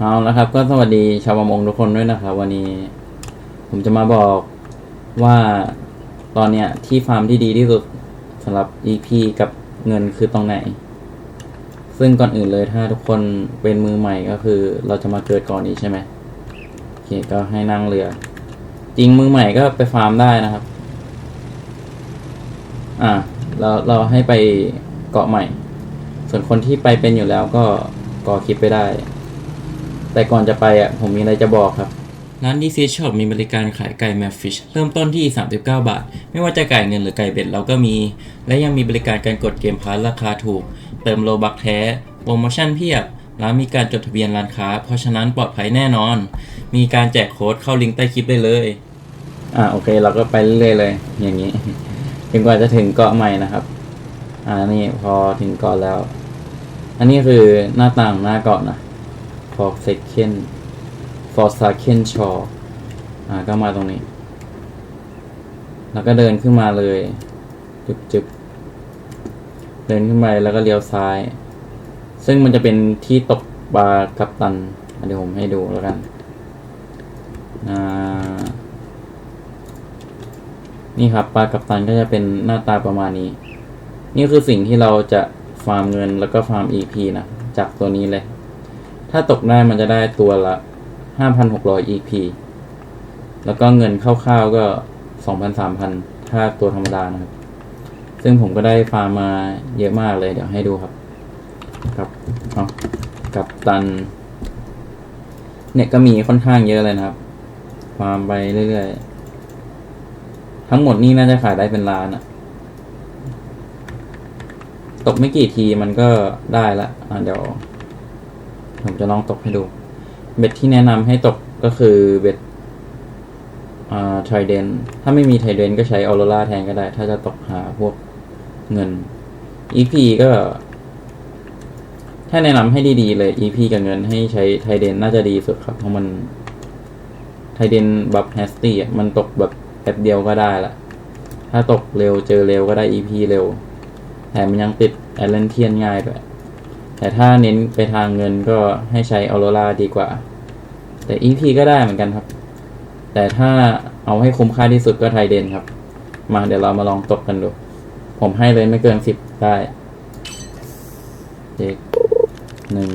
เอาละครับ ก็สวัสดีชาวประมงทุกคนด้วยนะครับ วันนี้ ผมจะมาบอกว่าตอนเนี้ย ที่ฟาร์มที่ดีที่สุดสำหรับ EP กับเงินคือตรงไหน ซึ่งก่อนอื่นเลยถ้าทุกคนเป็นมือใหม่ก็คือ เราจะมาเกิดก่อนนี้ใช่ไหมโอเคก็ให้นั่งเรือ จริงมือใหม่ก็ไปฟาร์มได้นะครับ อ่าเราเราให้ไปเกาะใหม่ ส่วนคนที่ไปเป็นอยู่แล้วก็กอคลิปไปได้ แต่ก่อนจะไปอะผมมีอะไรจะบอกครับ ร้าน DC Shop มีบริการขายไก่แมฟฟิชเริ่มต้นที่ 39 บาท ไม่ว่าจะไก่เงินหรือไก่เบ็ดเราก็มี และยังมีบริการการกดเกมพาร์ทราคาถูก เติมโลบักแท้ โปรโมชั่นเพียบ ร้านมีการจดทะเบียนร้านค้า เพราะฉะนั้นปลอดภัยแน่นอน มีการแจกโค้ดเข้าลิงก์ใต้คลิปได้เลย อ่าโอเค เราก็ไปเรื่อยๆเลย อย่างนี้ จนกว่าจะถึงเกาะใหม่นะครับ อ่านี่พอถึงเกาะแล้ว อันนี้คือหน้าต่างหน้าเกาะนะ for second for second shore อ่าก็มาตรงนี้ แล้วก็เดินขึ้นมาเลยจุบจุบเดินขึ้นไปแล้วก็เลี้ยวซ้าย ซึ่งมันจะเป็นที่ตกปลากับตันเดี๋ยวผมให้ดูแล้วกันอ่านี่ครับปลากับตันก็จะเป็นหน้าตาประมาณนี้ นี่คือสิ่งที่เราจะฟาร์มเงินแล้วก็ฟาร์ม EP นะ จากตัวนี้เลย ถ้าตกได้มันจะได้ตัวละ 5,600 EP แล้วก็เงินคร่าวๆก็ 2,000-3,000 ถ้าตัวธรรมดานะครับ ซึ่งผมก็ได้ฟาร์มมาเยอะมากเลยเดี๋ยวให้ดูครับกับเอากับตัน เนี่ยก็มีค่อนข้างเยอะเลยนะครับ ฟาร์มไปเรื่อยๆ ทั้งหมดนี่น่าจะขายได้เป็นล้านอะตกไม่กี่ทีมันก็ได้ละอะเดี๋ยว ผมจะลองตกให้ดู เบ็ดที่แนะนำให้ตกก็คือเบ็ดอ่าไทเดน ถ้าไม่มีไทเดนก็ใช้ออโรราแทนก็ได้ ถ้าจะตกหาพวกเงิน EP ก็ ถ้าแนะนำให้ดีๆเลย EP กับเงินให้ใช้ไทเดนน่าจะดีสุดครับ เพราะมันไทเดนบัฟแฮสตี้มันตกแบบแป๊บเดียวก็ได้ละ ถ้าตกเร็วเจอเร็วก็ได้ EP เร็วแถมมันยังติดแอลเลนเทียนง่ายด้วย แต่ถ้าเน้นไปทางเงินก็ให้ใช้ออโรราดีกว่า แต่ EP ก็ได้เหมือนกันครับ แต่ถ้าเอาให้คุ้มค่าที่สุดก็ไทยเดนครับ มาเดี๋ยวเรามาลองตกกันดู ผมให้เลยไม่เกินสิบได้เด็กหนึ่ง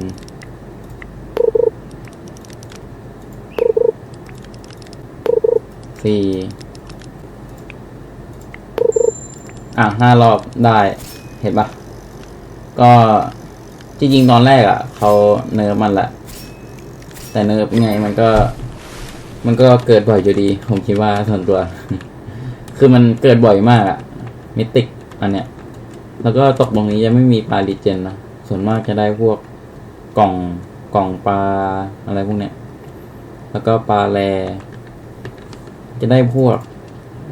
สี่อะห้ารอบได้เห็นปะก็ จริงตอนแรกอะ่ะเขาเนิร์ฟมันแหละ แต่เนิร์ฟยังไงมันก็ มันก็เกิดบ่อยอยู่ดี ผมคิดว่าส่วนตัว คือมันเกิดบ่อยมากอะมิติกอันเนี้ย แล้วก็ตกตรงนี้จะไม่มีปลาลิเจนนะส่วนมากจะได้พวกกล่องกล่องปลาอะไรพวกเนี้ย แล้วก็ปลาแรจะได้พวก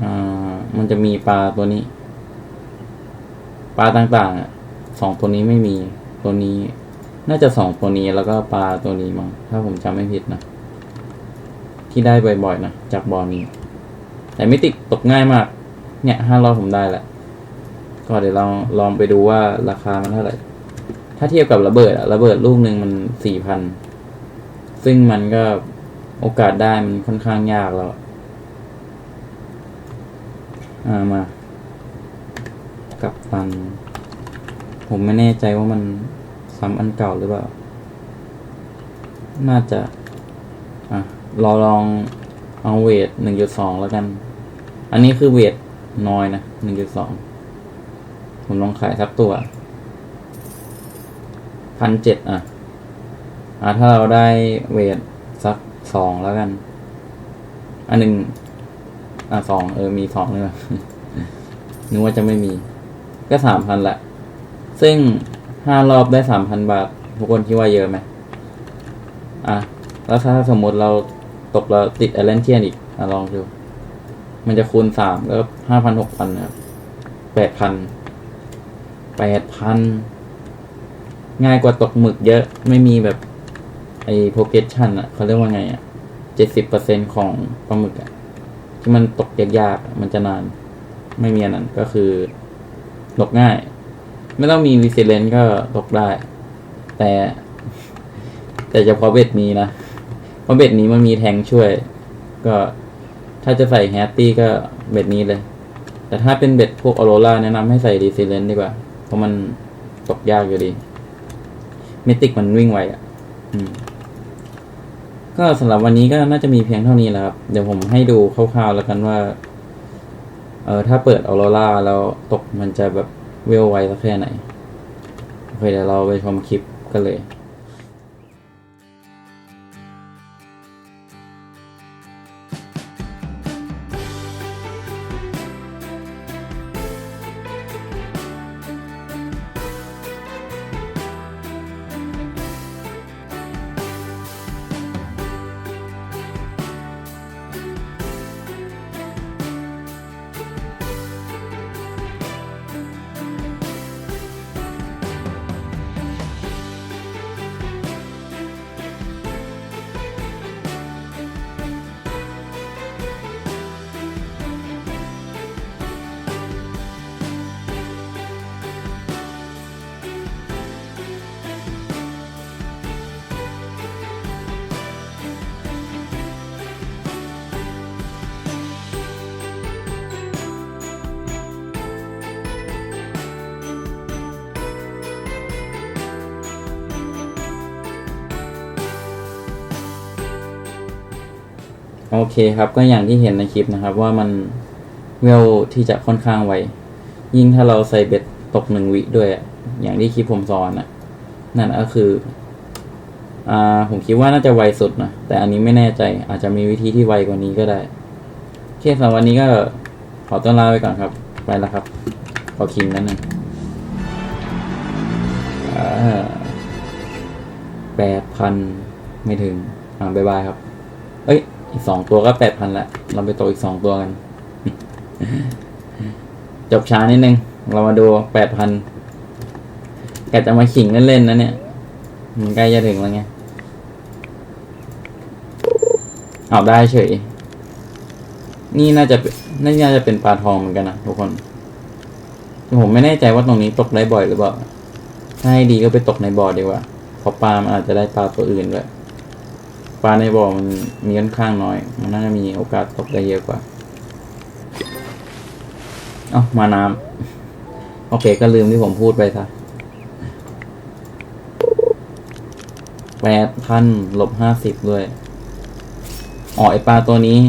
อ่ามันจะมีปลาตัวนี้ ปลาต่างๆอะสองตัวนี้ไม่มี ตัวนี้ น่าจะสองตัวนี้แล้วก็ปลาตัวนี้มั้งถ้าผมจำไม่ผิดนะ ที่ได้บ่อยๆนะจากบอลนี้ แต่ไม่ติดตกง่ายมาก เนี่ยห้ารอบผมได้แหละ ก็เดี๋ยวเราลองไปดูว่าราคามันเท่าไหร่ ถ้าเทียบกับระเบิดอะระเบิดลูกหนึ่งมันสี่พันซึ่งมันก็โอกาสได้มันค่อนข้างยากแล้วอ่ามา กับตัน ผมไม่แน่ใจว่ามันซ้ำอันเก่าหรือเปล่า น่าจะ อะ เราลองเอาเวทหนึ่งจุดสองแล้วกัน อันนี้คือเวทน้อยนะหนึ่งจุดสอง ผมลองขายสักตัวพันเจ็ดอะ อะ ถ้าเราได้เวทสักสองแล้วกัน อันหนึ่งอะสองเออ มีสองเลยนึกว่าจะไม่มี ก็สามพันแหละ ซึ่งห้ารอบได้สามพันบาท ทุกคนคิดว่าเยอะไหมอะ แล้วถ้าสมมติเราตกเราติดแอลเลนเทียนอีกอลองดู มันจะคูณสามก็ห้าพันหกพันนะแปดพันแปดพันง่ายกว่าตกหมึกเยอะไม่มีแบบ ไอ้โพเกชันอะเขาเรียกว่าไงอะเจ็ดสิบเปอร์เซ็นของปลาหมึกอะที่มันตกยากๆมันจะนาน ไม่มีอันนั้นก็คือตกง่าย ไม่ต้องมีวิสิเลนก็ตกได้ แต่ แต่เฉพาะเบ็ดนี้นะ เพราะเบ็ดนี้มันมีแทงช่วย ก็ถ้าจะใส่แฮตตี้ก็เบ็ดนี้เลย แต่ถ้าเป็นเบ็ดพวกออโรราแนะนำให้ใส่ดีซิเลนดีกว่า เพราะมันตกยากอยู่ดี เมติกมันวิ่งไวอะก็สำหรับวันนี้ก็น่าจะมีเพียงเท่านี้แหละครับ เดี๋ยวผมให้ดูคร่าวๆแล้วกันว่า เออถ้าเปิดออโรราแล้วตกมันจะแบบ เวลไวสักแค่ไหน โอเคเดี๋ยวเราไปชมคลิปกันเลย โอเคครับก็อย่างที่เห็นในคลิปนะครับว่ามันเวลที่จะค่อนข้างไว ยิ่งถ้าเราใส่เบ็ดตกหนึ่งวิด้วย อย่างที่คลิปผมสอนอะนั่นก็คืออ่าผมคิดว่าน่าจะไวสุดนะแต่อันนี้ไม่แน่ใจอาจจะมีวิธีที่ไวกว่านี้ก็ได้โอเคสำหรับวันนี้ก็ขอต้อนลาไปก่อนครับ ไปแล้วครับขอคิงนั้นนึ่งแปดพันไม่ถึงอ่าบ๊ายบายครับ เอ้ย อีกสองตัวก็แปดพันละ เราไปตกอีกสองตัวกัน จบช้านิดนึง เรามาดูแปดพันแกจะมาขิงเล่นๆนะเนี่ย มันใกล้จะถึงแล้วไงเอาได้เฉย นี่น่าจะเป็นนี่น่าจะเป็นปลาทองเหมือนกันนะทุกคน ผมไม่แน่ใจว่าตรงนี้ตกได้บ่อยหรือเปล่า ถ้าให้ดีก็ไปตกในบ่อดีกว่าเพราะปลามันอาจจะได้ปลาตัวอื่นด้วย ปลาในบ่อมันมีค่อนข้างน้อย มันน่าจะมีโอกาสตกได้เยอะกว่าเอ้ามาน้ำโอเคก็ลืมที่ผมพูดไปซะแปดพันลบห้าสิบด้วยอ๋อไอปลาตัวนี้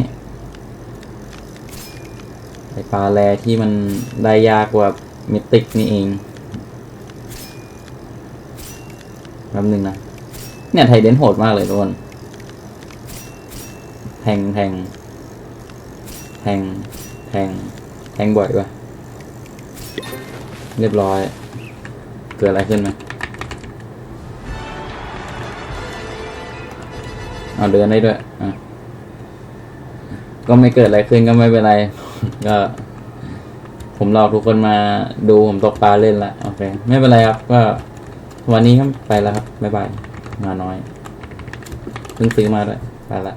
ไอปลาแรที่มันได้ยากกว่ามิติกนี่เองแป๊บนึงนะ เนี่ยไทยเดนโหดมากเลยทุกคน แทงแทงแทงแทงแทงบ่อยปะเรียบร้อย เกิดอะไรขึ้นไหมเอาเดินได้ด้วยอะก็ไม่เกิดอะไรขึ้นก็ไม่เป็นไร ก็ ผมหลอทุกคนมาดูผมตกปลาเล่นละโอเค ไม่เป็นไรครับ ก็ วันนี้ครับไปแล้วครับ บ๊ายบาย มาน้อย เพิ่งซื้อมาด้วย ไปละ